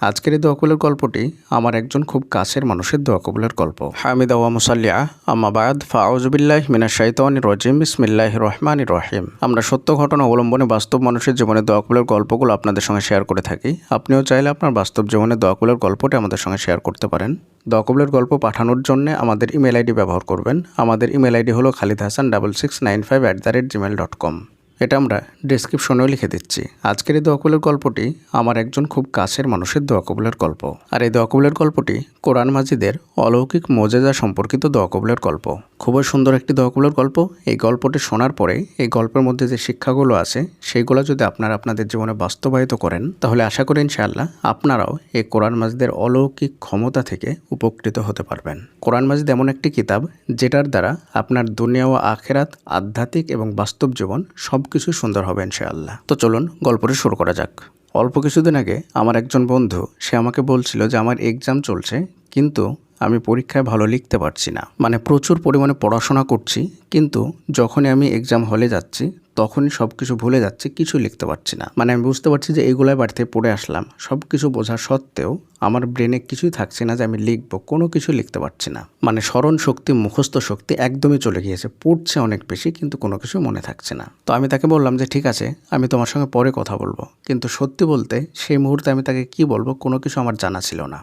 আজকের এই দোয়াকুলের গল্পটি আমার একজন খুব কাছের মানুষের দোয়াকুলের গল্প। হামিদ আওয়া মুসাল্লিয়া আম্মাবাদ ফাউজবিল্লাহ মিনা শাইতান রজিম বিসমিল্লাহ রহমান রহিম। আমরা সত্য ঘটনা অবলম্বনে বাস্তব মানুষের জীবনে দোয়াকুলের গল্পগুলো আপনাদের সঙ্গে শেয়ার করে থাকি। আপনিও চাইলে আপনার বাস্তব জীবনে দোয়াকুলের গল্পটি আমাদের সঙ্গে শেয়ার করতে পারেন। দোয়াকুলের গল্প পাঠানোর জন্য আমাদের ইমেল আইডি ব্যবহার করবেন। আমাদের ইমেল আইডি হলো Khalid Hasan double six nine five at the rate Gmail dot com এটা আমরা ডিসক্রিপশনেও লিখে দিচ্ছি। আজকের এই দোয়াকুলের গল্পটি আমার একজন খুব কাছের মানুষের দোয়াকবুলের গল্প। আর এই দোয়াকবুলের গল্পটি কোরআন মাজিদের অলৌকিক মজেজা সম্পর্কিত দোয়াকবুলের গল্প। খুবই সুন্দর একটি দোয়াকবুলের গল্প। এই গল্পটি শোনার পরে এই গল্পের মধ্যে যে শিক্ষাগুলো আছে, সেইগুলো যদি আপনারা আপনাদের জীবনে বাস্তবায়িত করেন, তাহলে আশা করি ইনশাআল্লাহ আপনারাও এই কোরআন মাজিদের অলৌকিক ক্ষমতা থেকে উপকৃত হতে পারবেন। কোরআন মাজিদ এমন একটি কিতাব, যেটার দ্বারা আপনার দুনিয়া ও আখেরাত আধ্যাত্মিক এবং বাস্তব জীবন সব কিছু সুন্দর হবে ইনশাআল্লাহ। তো চলুন গল্পটি শুরু করা যাক। অল্প কিছুদিন আগে আমার একজন বন্ধু, সে আমাকে বলছিল যে আমার এক্সাম চলছে কিন্তু আমি পরীক্ষায় ভালো লিখতে পারছি না। মানে প্রচুর পরিমাণে পড়াশোনা করছি, কিন্তু যখনই আমি এক্সাম হলে যাচ্ছি, তখনই সব কিছু ভুলে যাচ্ছি, কিছু লিখতে পারছি না। মানে আমি বুঝতে পারছি যে এগুলাই বাড়িতে পড়ে আসলাম। সব কিছু বোঝা সত্ত্বেও আমার ব্রেনে কিছুই থাকছে না যে আমি লিখব, কোনো কিছু লিখতে পারছি না। মানে স্মরণ শক্তি, মুখস্থ শক্তি একদমই চলে গিয়েছে, পড়ছে অনেক বেশি, কিন্তু কোনো কিছু মনে থাকছে না। তো আমি তাকে বললাম যে, ঠিক আছে, আমি তোমার সঙ্গে পরে কথা বলব। কিন্তু সত্যি বলতে, সেই মুহূর্তে আমি তাকে কি বলব, কোনো কিছু আমার জানা ছিল না।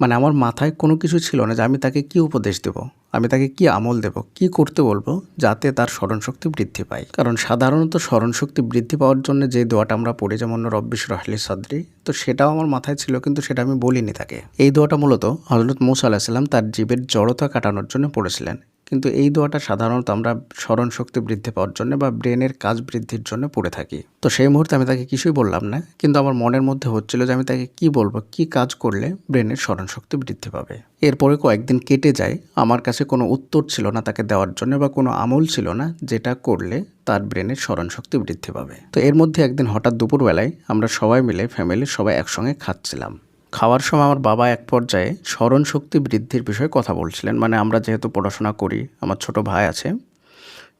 মানে আমার মাথায় কোনো কিছু ছিল না যে আমি তাকে কি উপদেশ দেব, আমি তাকে কি আমল দেব, কি করতে বলব যাতে তার স্মরণশক্তি বৃদ্ধি পায়। কারণ সাধারণত স্মরণশক্তি বৃদ্ধি পাওয়ার জন্য যে দোয়াটা আমরা পড়ি, যেমন রব্বিশ রহলি সাদ্রি, তো সেটাও আমার মাথায় ছিল কিন্তু সেটা আমি বলিনি তাকে। এই দোয়াটা মূলত হজরত মৌসা আলাহিসাল্লাম তার জীবের জড়তা কাটানোর জন্য পড়েছিলেন। কিন্তু এই দোয়াটা সাধারণত আমরা স্মরণ শক্তি বৃদ্ধি পাওয়ার জন্য বা ব্রেনের কাজ বৃদ্ধির জন্য পড়ে থাকি। তো সেই মুহূর্তে আমি তাকে কিছুই বললাম না, কিন্তু আমার মনের মধ্যে হচ্ছিল যে আমি তাকে কি বলব, কি কাজ করলে ব্রেনের স্মরণ শক্তি বৃদ্ধি পাবে। এরপরে কয়েকদিন কেটে যায়, আমার কাছে কোনো উত্তর ছিল না তাকে দেওয়ার জন্য বা কোনো আমল ছিল না যেটা করলে তার ব্রেনের স্মরণ শক্তি বৃদ্ধি পাবে। তো এর মধ্যে একদিন হঠাৎ দুপুরবেলায় আমরা সবাই মিলে ফ্যামিলির সবাই একসঙ্গে খাচ্ছিলাম। খাওয়ার সময় আমার বাবা এক পর্যায়ে স্মরণ শক্তি বৃদ্ধির বিষয়ে কথা বলছিলেন। মানে আমরা যেহেতু পড়াশোনা করি, আমার ছোট ভাই আছে,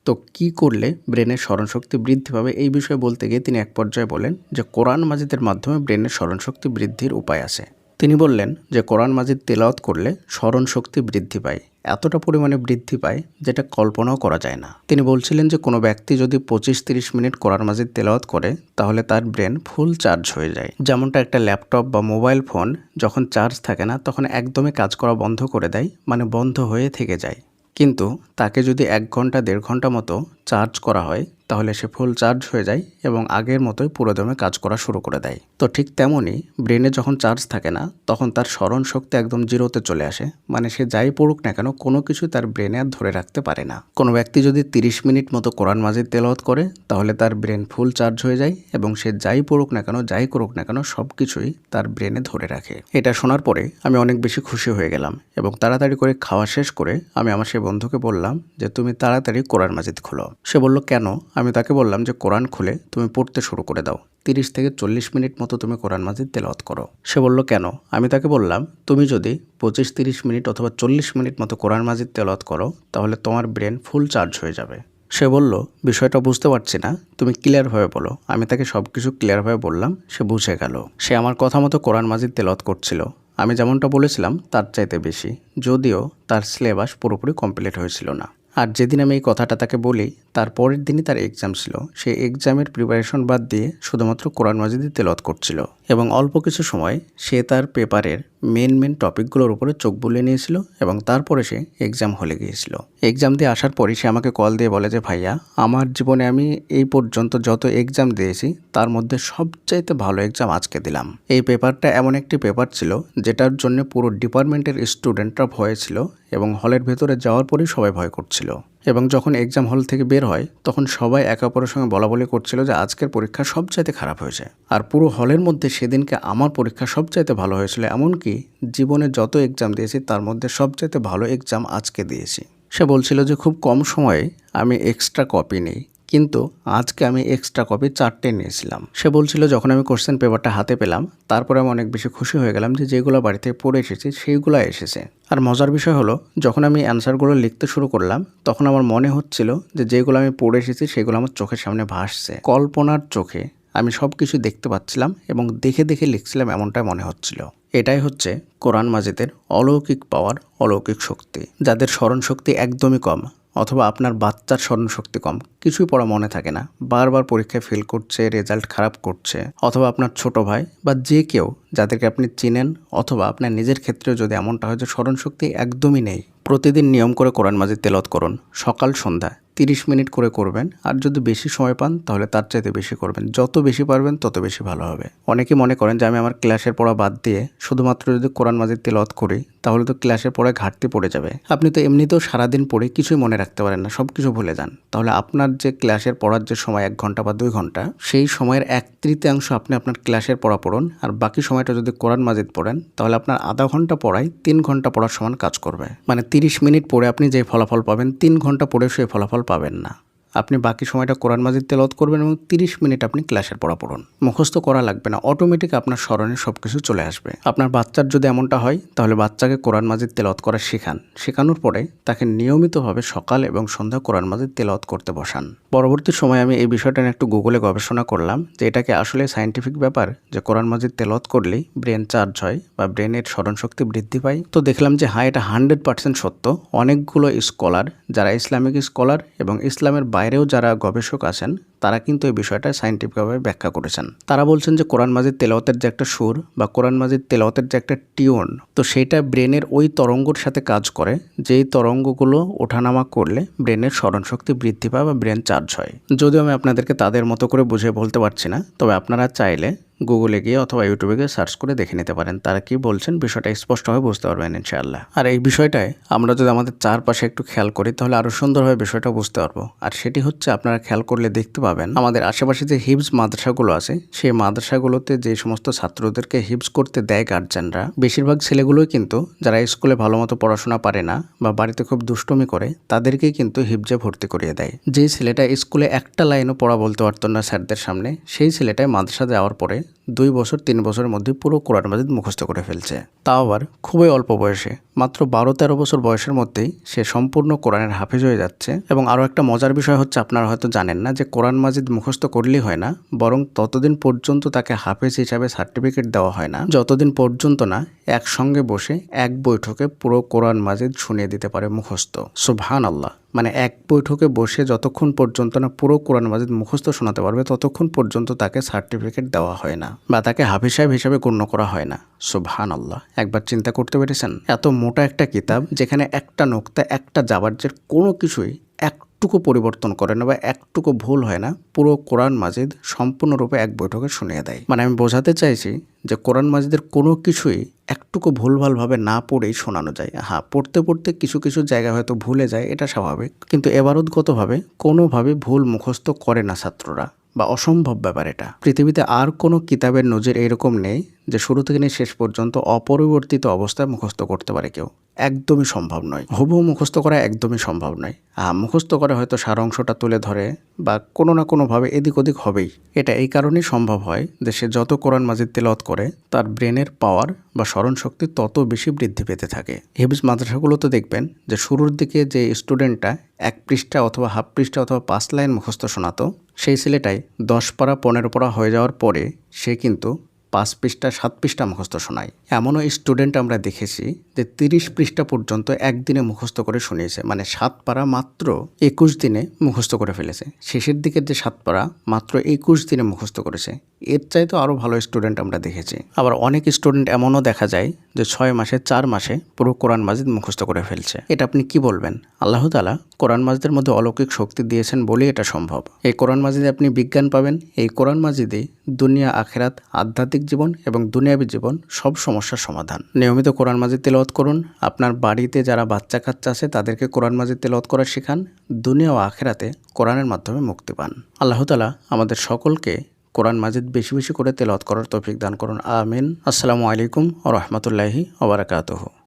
তো কি করলে ব্রেনের স্মরণশক্তি বৃদ্ধি পাবে এই বিষয়ে বলতে গিয়ে তিনি এক পর্যায়ে বলেন যে কোরআন মাজিদের মাধ্যমে ব্রেনের স্মরণশক্তি বৃদ্ধির উপায় আছে। তিনি বললেন যে কোরআন মাজিদ তেলাওয়াত করলে স্মরণ শক্তি বৃদ্ধি পায়, এতটা পরিমাণে বৃদ্ধি পায় যেটা কল্পনাও করা যায় না। তিনি বলছিলেন যে কোনো ব্যক্তি যদি পঁচিশ তিরিশ মিনিট কোরআন মাজিদ তেলাওয়াত করে, তাহলে তার ব্রেন ফুল চার্জ হয়ে যায়। যেমনটা একটা ল্যাপটপ বা মোবাইল ফোন যখন চার্জ থাকে না, তখন একদমই কাজ করা বন্ধ করে দেয় মানে বন্ধ হয়ে থেকে যায়। কিন্তু তাকে যদি এক ঘণ্টা, দেড় ঘণ্টা মতো চার্জ করা হয় তাহলে সে ফুল চার্জ হয়ে যায় এবং আগের মতোই পুরোদমে কাজ করা শুরু করে দেয়। তো ঠিক তেমনই ব্রেনে যখন চার্জ থাকে না, তখন তার স্মরণ শক্তি একদম জিরোতে চলে আসে মানে সে যাই পড়ুক না কেন, কোনো কিছু তার ব্রেনে আর ধরে রাখতে পারে না। কোনো ব্যক্তি যদি তিরিশ মিনিট মতো কোরআন মাজিদ তেলাওয়াত করে, তাহলে তার ব্রেন ফুল চার্জ হয়ে যায় এবং সে যাই পড়ুক না কেন, যাই করুক না কেন সব কিছুই তার ব্রেনে ধরে রাখে। এটা শোনার পরে আমি অনেক বেশি খুশি হয়ে গেলাম এবং তাড়াতাড়ি করে খাওয়া শেষ করে আমি আমার সেই বন্ধুকে বললাম যে, তুমি তাড়াতাড়ি কোরআন মাজিদ খুলো। সে বলল, কেন? আমি তাকে বললাম যে, কোরআন খুলে তুমি পড়তে শুরু করে দাও। তিরিশ থেকে চল্লিশ মিনিট মতো তুমি কোরআন মাজিদ তেলাওয়াত করো। সে বলল, কেন? আমি তাকে বললাম, তুমি যদি পঁচিশ তিরিশ মিনিট অথবা চল্লিশ মিনিট মতো কোরআন মাজিদ তেলাওয়াত করো, তাহলে তোমার ব্রেন ফুল চার্জ হয়ে যাবে। সে বলল, বিষয়টা বুঝতে পারছি না, তুমি ক্লিয়ারভাবে বলো। আমি তাকে সব কিছু ক্লিয়ারভাবে বললাম, সে বুঝে গেল। সে আমার কথা মতো কোরআন মাজিদ তেলাওয়াত করছিল। আমি যেমনটা বলেছিলাম, তার চাইতে বেশি। যদিও তার সিলেবাস পুরোপুরি কমপ্লিট হয়েছিল না। আর যেদিন আমি এই কথাটা তাকে বলি, তার পরের দিনই তার এক্সাম ছিল। সে এক্সামের প্রিপারেশন বাদ দিয়ে শুধুমাত্র কোরআন মাজিদে তেলত করছিল। এবং অল্প কিছু সময় সে তার পেপারের মেন মেন টপিকগুলোর উপরে চোখ বুলিয়ে নিয়েছিল এবং তারপরে সে এক্সাম হলে গিয়েছিল। এক্সাম দিয়ে আসার পরই সে আমাকে কল দিয়ে বলে যে, ভাইয়া, আমার জীবনে আমি এই পর্যন্ত যত এক্সাম দিয়েছি, তার মধ্যে সবচাইতে ভালো এক্সাম আজকে দিলাম। এই পেপারটা এমন একটি পেপার ছিল, যেটার জন্য পুরো ডিপার্টমেন্টের স্টুডেন্টরা ভয় ছিল এবং হলের ভেতরে যাওয়ার পরেই সবাই ভয় করছিল। এবং যখন এক্সাম হল থেকে বের হয়, তখন সবাই একে অপরের সঙ্গে বলা বলি করছিল যে আজকের পরীক্ষা সবচাইতে খারাপ হয়েছে। আর পুরো হলের মধ্যে সেদিনকে আমার পরীক্ষা সবচাইতে ভালো হয়েছিল, এমনকি জীবনে যত এক্সাম দিয়েছি, তার মধ্যে সবচাইতে ভালো এক্সাম আজকে দিয়েছি। সে বলছিল যে খুব কম সময়ে আমি এক্সট্রা কপি নিই। কিন্তু আজকে আমি এক্সট্রা কপি চারটে নিয়েছিলাম। সে বলছিল, যখন আমি কোশ্চেন পেপারটা হাতে পেলাম, তারপরে আমি অনেক বেশি খুশি হয়ে গেলাম যে যেগুলো বাড়িতে পড়ে এসেছি, সেইগুলো এসেছে। আর মজার বিষয় হলো, যখন আমি অ্যান্সারগুলো লিখতে শুরু করলাম, তখন আমার মনে হচ্ছিল যে যেগুলো আমি পড়ে এসেছি, সেগুলো আমার চোখের সামনে ভাসছে। কল্পনার চোখে আমি সব কিছু দেখতে পাচ্ছিলাম এবং দেখে দেখে লিখছিলাম এমনটাই মনে হচ্ছিল। এটাই হচ্ছে কোরআন মাজিদের অলৌকিক পাওয়ার, অলৌকিক শক্তি, যাদের স্মরণ শক্তি একদমই কম। অথবা আপনার বাচ্চার স্মরণশক্তি কম। কিছুই পড়া মনে থাকে না। বারবার পরীক্ষায় ফেল করছে রেজাল্ট খারাপ করছে, অথবা আপনার ছোট ভাই বা যে কেউ যাদেরকে আপনি চিনেন অথবা আপনার নিজের ক্ষেত্রেও যদি এমনটা হয় যে স্মরণশক্তি একদমই নেই, প্রতিদিন নিয়ম করে কোরআন মাঝে তেলত করুন। সকাল সন্ধ্যা। তিরিশ মিনিট করে করবেন। আর যদি বেশি সময় পান, তাহলে তার চাইতে বেশি করবেন। যত বেশি পারবেন, তত বেশি ভালো হবে। অনেকে মনে করেন যে, আমি আমার ক্লাসের পড়া বাদ দিয়ে শুধুমাত্র যদি কোরআন মাজিদ তেলত করি, তাহলে তো ক্লাসের পড়ায় ঘাটতি পড়ে যাবে। আপনি তো এমনিতেও সারাদিন পড়ে কিছুই মনে রাখতে পারেন না সব কিছু ভুলে যান। তাহলে আপনার যে ক্লাসের পড়ার যে সময়, এক ঘণ্টা বা দুই ঘণ্টা, সেই সময়ের এক তৃতীয়াংশ আপনি আপনার ক্লাসের পড়া পড়ুন। আর বাকি সময়টা যদি কোরআন মাজিদ পড়েন, তাহলে আপনার আধা ঘণ্টা পড়ায় তিন ঘণ্টা পড়ার সমান কাজ করবে। মানে তিরিশ মিনিট পড়ে আপনি যে ফলাফল পাবেন, তিন ঘণ্টা পড়ে সেই ফলাফল পাবেন না। আপনি বাকি সময়টা কোরআন মাজিদ তেলত করবেন এবং তিরিশ মিনিট আপনি ক্লাসের পড়া পড়ুন। মুখস্থ করা লাগবে না। অটোমেটিক আপনার স্মরণে সব কিছু চলে আসবে। আপনার বাচ্চার যদি এমনটা হয়, তাহলে বাচ্চাকে কোরআন মাজিদ তেলত করা শেখান। শেখানোর পরে তাকে নিয়মিতভাবে সকাল এবং সন্ধ্যা কোরআন মাজিদ তেলত করতে বসান। পরবর্তী সময় আমি এই বিষয়টা নিয়ে একটু গুগলে গবেষণা করলাম যে এটাকে আসলে সায়েন্টিফিক ব্যাপার যে কোরআন মাজিদ তেলত করলেই ব্রেন চার্জ হয় বা ব্রেনের স্মরণশক্তি বৃদ্ধি পায়। তো দেখলাম যে হ্যাঁ এটা হান্ড্রেড পার্সেন্ট সত্য। অনেকগুলো স্কলার যারা ইসলামিক স্কলার এবং ইসলামের বাইরেও যারা গবেষক আছেন তারা কিন্তু এই বিষয়টা সাইন্টিফিকভাবে ব্যাখ্যা করেছেন। তারা বলছেন যে কোরআন মাজিদ তেলাওয়াতের যে একটা সুর বা কোরআন মাজিদ তেলাওয়াতের যে একটা টিউন তো সেটা ব্রেনের ওই তরঙ্গর সাথে কাজ করে, যেই তরঙ্গগুলো ওঠানামা করলে ব্রেনের স্মরণশক্তি বৃদ্ধি পায় বা ব্রেন চার্জ হয়। যদিও আমি আপনাদেরকে তাদের মতো করে বুঝে বলতে পারছি না, তবে আপনারা চাইলে গুগলে গিয়ে অথবা ইউটিউবে গিয়ে সার্চ করে দেখে নিতে পারেন। তারা কি বলছেন বিষয়টা স্পষ্টভাবে বুঝতে পারবেন ইনশাআল্লাহ। আর এই বিষয়টায় আমরা যদি আমাদের চারপাশে একটু খেয়াল করি, তাহলে আরও সুন্দরভাবে বিষয়টা বুঝতে পারব। আর সেটি হচ্ছে, আপনারা খেয়াল করলে দেখতে পাবেন, আমাদের আশেপাশে যে হিবস মাদ্রাসাগুলো আছে, সেই মাদ্রাসাগুলোতে যে সমস্ত ছাত্রদেরকে হিবস করতে দেয় গার্জেনরা বেশিরভাগ ছেলেগুলোই কিন্তু, যারা স্কুলে ভালো মতো পড়াশোনা পারে না বা বাড়িতে খুব দুষ্টমি করে, তাদেরকেই কিন্তু হিবজে ভর্তি করিয়ে দেয়। যে ছেলেটা স্কুলে একটা লাইনও পড়া বলতে পারতো না স্যারদের সামনে, সেই ছেলেটাই মাদ্রাসা যাওয়ার পরে দুই বছর, তিন বছরের মধ্যে পুরো কোরআন মাজিদ মুখস্থ করে ফেলছে। তাও আবার খুবই অল্প বয়সে, মাত্র বারো তেরো বছর বয়সের মধ্যেই সে সম্পূর্ণ কোরআনের হাফেজ হয়ে যাচ্ছে। এবং আরও একটা মজার বিষয় হচ্ছে, আপনারা হয়তো জানেন না যে কোরআন মাজিদ মুখস্থ করলেই হয় না, বরং ততদিন পর্যন্ত তাকে হাফেজ হিসাবে সার্টিফিকেট দেওয়া হয় না। যতদিন পর্যন্ত না একসঙ্গে বসে এক বৈঠকে পুরো কোরআন মাজিদ শুনিয়ে দিতে পারে মুখস্থ। সুবহান আল্লাহ মানে এক বৈঠকে বসে যতক্ষণ পর্যন্ত না পুরো কোরআন মাজিদ মুখস্থ শোনাতে পারবে, ততক্ষণ পর্যন্ত তাকে সার্টিফিকেট দেওয়া হয় না বা তাকে হাফিজ সাহেব হিসাবে গণ্য করা হয় না। সুবহান আল্লাহ একবার চিন্তা করতে পেরেছেন? এত মোটা একটা কিতাব যেখানে একটা নোক্তা, একটা জাবার্জের কোনো কিছুই একটুকু পরিবর্তন করে না বা একটুকু ভুল হয় না, পুরো কোরআন মাজিদ সম্পূর্ণরূপে এক বৈঠকে শুনিয়ে দেয়। মানে আমি বোঝাতে চাইছি যে কোরআন মাজিদের কোনো কিছুই একটুকু ভুলভালভাবে না পড়েই শোনানো যায়। হ্যাঁ পড়তে পড়তে কিছু কিছু জায়গা হয়তো ভুলে যায়, এটা স্বাভাবিক। কিন্তু এবারতগতভাবে কোনোভাবে ভুল মুখস্থ করে না ছাত্ররা, বা অসম্ভব ব্যাপার এটা। পৃথিবীতে আর কোনো কিতাবের নজির এরকম নেই যে শুরু থেকে নিয়ে শেষ পর্যন্ত অপরিবর্তিত অবস্থায় মুখস্থ করতে পারে কেউ। একদমই সম্ভব নয়। হুবহু মুখস্থ করা একদমই সম্ভব নয়। হ্যাঁ মুখস্থ করে হয়তো সার অংশটা তুলে ধরে বা কোনো না কোনোভাবে এদিক ওদিক হবেই। এটা এই কারণেই সম্ভব হয় যে সে যত কোরআন মাজিদ তেলত করে, তার ব্রেনের পাওয়ার বা স্মরণ শক্তি তত বেশি বৃদ্ধি পেতে থাকে। হেবিস মাদ্রাসাগুলোতে দেখবেন যে শুরুর দিকে যে স্টুডেন্টটা এক পৃষ্ঠা অথবা হাফ পৃষ্ঠা অথবা পাঁচ লাইন মুখস্থ শোনাতো, সেই ছেলেটাই দশ পারা, পনেরো পারা হয়ে যাওয়ার পরে সে কিন্তু পাঁচ পৃষ্ঠা, সাত পৃষ্ঠা মুখস্থ শোনায়। এমনও স্টুডেন্ট আমরা দেখেছি যে তিরিশ পৃষ্ঠা পর্যন্ত একদিনে মুখস্থ করে শুনিয়েছে মানে সাত পারা মাত্র একুশ দিনে মুখস্থ করে ফেলেছে। শেষের দিকের যে সাত পারা মাত্র একুশ দিনে মুখস্থ করেছে, এর চাইতে আরও ভালো স্টুডেন্ট আমরা দেখেছি। আবার অনেক স্টুডেন্ট এমনও দেখা যায় যে ছয় মাসে, চার মাসে পুরো কোরআন মাজিদ মুখস্থ করে ফেলছে। এটা আপনি কি বলবেন? আল্লাহ তালা কোরআন মাজিদের মধ্যে অলৌকিক শক্তি দিয়েছেন বলেই এটা সম্ভব। এই কোরআন মাজিদে আপনি বিজ্ঞান পাবেন, এই কোরআন মাজিদে দুনিয়া, আখেরাত, আধ্যাত্মিক জীবন এবং দুনিয়াবী জীবন সব সমস্যার সমাধান। নিয়মিত কোরআন মাজিদ তেলাওয়াত করুন। আপনার বাড়িতে যারা বাচ্চা কাচ্চা আছে, তাদেরকে কোরআন মাজিদ তেলাওয়াত করা শেখান। দুনিয়া ও আখেরাতে কোরআনের মাধ্যমে মুক্তি পান। আল্লাহতালা আমাদের সকলকে কোরআন মাজিদ বেশি বেশি করে তেলাওয়াত করার তৌফিক দান করুন। আমিন। আসসালামু আলাইকুম ও রহমতুল্লাহি ওবরাকাতহ